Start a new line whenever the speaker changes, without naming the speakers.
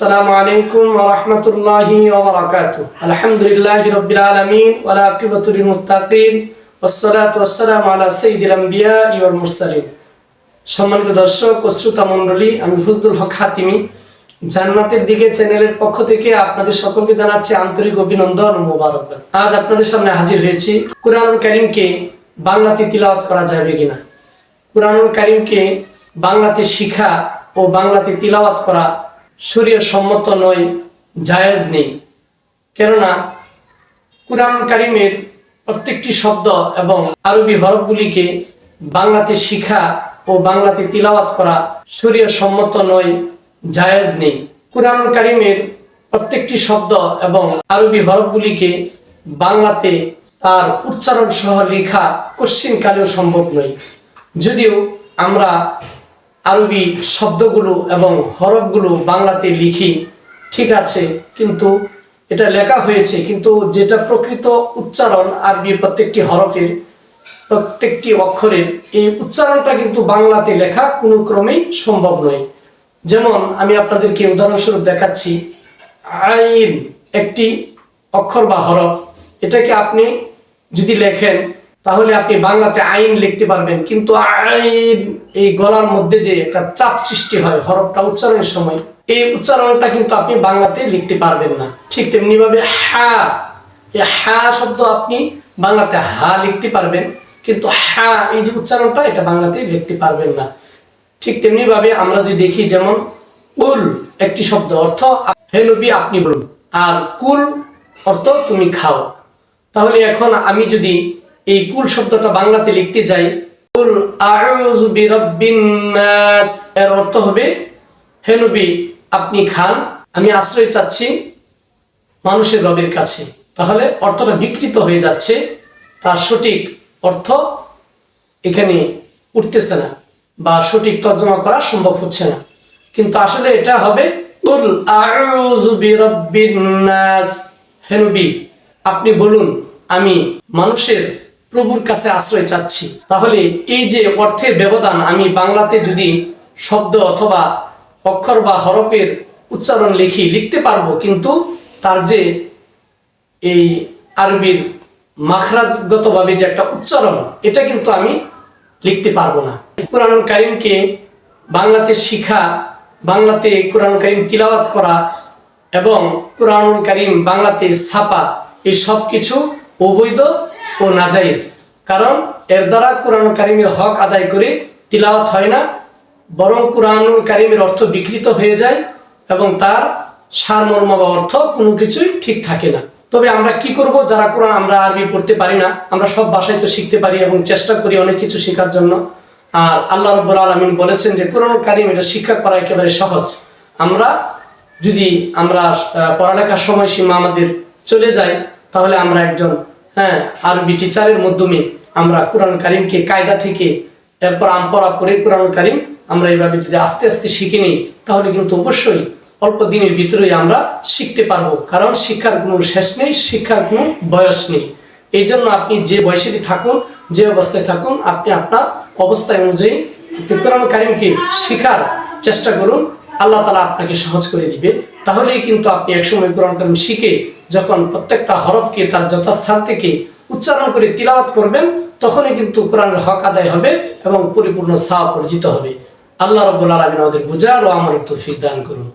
السلام عليكم ورحمة الله وبركاته الحمد لله رب العالمين والعاقبة للمتقين والصلاة والسلام على سيد الأنبياء والمرسلين সম্মানিত দর্শক ও শ্রোতা মণ্ডলী আমি ফজলুল হক হাতিমি জান্নাতের দিকে চ্যানেলের পক্ষ থেকে আপনাদের সকলকে জানাচ্ছি আন্তরিক অভিনন্দন ও মোবারকবাদ আজ আপনাদের সামনে হাজির হয়েছি কুরআনুল কারীমকে বাংলাতে তিলাওয়াত করা যাবে কিনা কুরআনুল কারীমকে বাংলাতে শিখা ও বাংলাতে তিলাওয়াত করা শরীয় সম্মত নয়, জায়েজ নেই। কেননা কুরআন কারিমের প্রত্যেকটি শব্দ এবং আরবি হরফগুলিকে বাংলাতে শিখা ও বাংলাতে তিলাওয়াত করা শরীয় সম্মত নয়, জায়েজ নেই। কুরআন কারিমের প্রত্যেকটি শব্দ এবং আরবি হরফগুলিকে বাংলাতে তার উচ্চারণ সহ লেখা কশ্চিন কালেও সম্ভব নয়। যদিও আমরা আরবি শব্দগুলো এবং হরফগুলো বাংলাতে লিখি, ঠিক আছে, কিন্তু এটা লেখা হয়েছে, কিন্তু যেটা প্রকৃত উচ্চারণ আরবি প্রত্যেকটি হরফের, প্রত্যেকটি অক্ষরের, এই উচ্চারণটা কিন্তু বাংলাতে লেখা কোনো ক্রমেই সম্ভব নয়। যেমন আমি আপনাদেরকে উদাহরণস্বরূপ দেখাচ্ছি, আইন একটি অক্ষর বা হরফ, এটাকে আপনি যদি লেখেন তাহলে আপনি বাংলাতে আইন লিখতে পারবেন। কিন্তু আইন এই গলার মধ্যে যে একটা চাপ সৃষ্টি হয়, হরফটা উচ্চারণের সময়, এই উচ্চারণটা কিন্তু আপনি বাংলাতে লিখতে পারবেন না। ঠিক তেমনি ভাবে হা, এই হা শব্দ আপনি বাংলাতে হা লিখতে পারবেন, কিন্তু হা, এই যে উচ্চারণটা, এটা বাংলাতে লিখতে পারবেন না। ঠিক তেমনি ভাবে আমরা যদি দেখি, যেমন উল একটি শব্দ, অর্থ হে নবী আপনি বলুন, আর কুল অর্থ তুমি খাও। তাহলে এখন আমি যদি এই কুল শব্দটা বাংলাতে লিখতে যাই। কুল আউযু এর অর্থ হবে, হে নবী, আপনি খান, আমি আশ্রয় চাচ্ছি মানুষের রবের কাছে। তাহলে অর্থটা বিকৃত হয়ে যাচ্ছে, তার সঠিক অর্থ এখানে উঠতেছে না বা সঠিক তর্জমা করা সম্ভব হচ্ছে না। কিন্তু আসলে এটা হবে, কুল আউযু বিরাব্বিন আপনি বলুন, আমি মানুষের প্রভুর কাছে আশ্রয় চাচ্ছি। তাহলে এই যে অর্থের ব্যবধান, আমি বাংলাতে যদি শব্দ অথবা অক্ষর বা হরফের উচ্চারণ লিখি, লিখতে পারব, কিন্তু তার যে এই আরবির মাখরাজগতভাবে যে একটা উচ্চারণ, এটা কিন্তু আমি লিখতে পারব না। কোরআন কারিমকে বাংলাতে শিখা, বাংলাতে কোরআন কারিম তিলাওয়াত করা এবং কোরআনুল কারিম বাংলাতে ছাপা, এই সব কিছু অবৈধ ও নাজাইজ। কারণ এর দ্বারা কোরআন কারিমের হক আদায় করে তিলাওয়াত হয় না, বরং কোরআনুল কারিমের অর্থ বিকৃত হয়ে যায় এবং তার সারমর্ম বা অর্থ কোনো কিছুই ঠিক থাকে না। তবে আমরা কি করব? যারা কোরআন আমরা আরবি পড়তে পারি না, আমরা সব ভাষায় তো শিখতে পারি এবং চেষ্টা করি অনেক কিছু শেখার জন্য। আর আল্লাহ রব্বুল আলমিন বলেছেন যে কোরআন কারিম এটা শিক্ষা করা একেবারে সহজ। আমরা যদি আমরা পড়ালেখার সময়সীমা আমাদের চলে যায়, তাহলে আমরা একজন হ্যাঁ আরবি টিচারের মাধ্যমে আমরা কোরআন কারিমকে কায়দা থেকে এরপর আমপরা করে কোরআন কারিম আমরা এইভাবে যদি আস্তে আস্তে শিখে নিই, তাহলে কিন্তু অবশ্যই অল্প দিনের ভিতরেই আমরা শিখতে পারব। কারণ শিক্ষার কোনো শেষ নেই, শিক্ষার কোনো বয়স নেই। এই জন্য আপনি যে বয়সেরই থাকুন, যে অবস্থায় থাকুন, আপনি আপনার অবস্থায় অনুযায়ী কোরআন কারিমকে শেখার চেষ্টা করুন। আল্লাহ তালা আপনাকে সহজ করে দিবে। তাহলেই কিন্তু আপনি একসময় কোরআন কারিম শিখে যখন প্রত্যেকটা হরফকে তার যথাস্থান থেকে উচ্চারণ করে তিলাওয়াত করবেন, তখনই কিন্তু কোরআনের হক আদায় হবে এবং পরিপূর্ণ সাপ অর্জিত হবে। আল্লাহ রব্বুল আলমিন আমাদের বুঝার ও আমার তৌফিক দান করুন।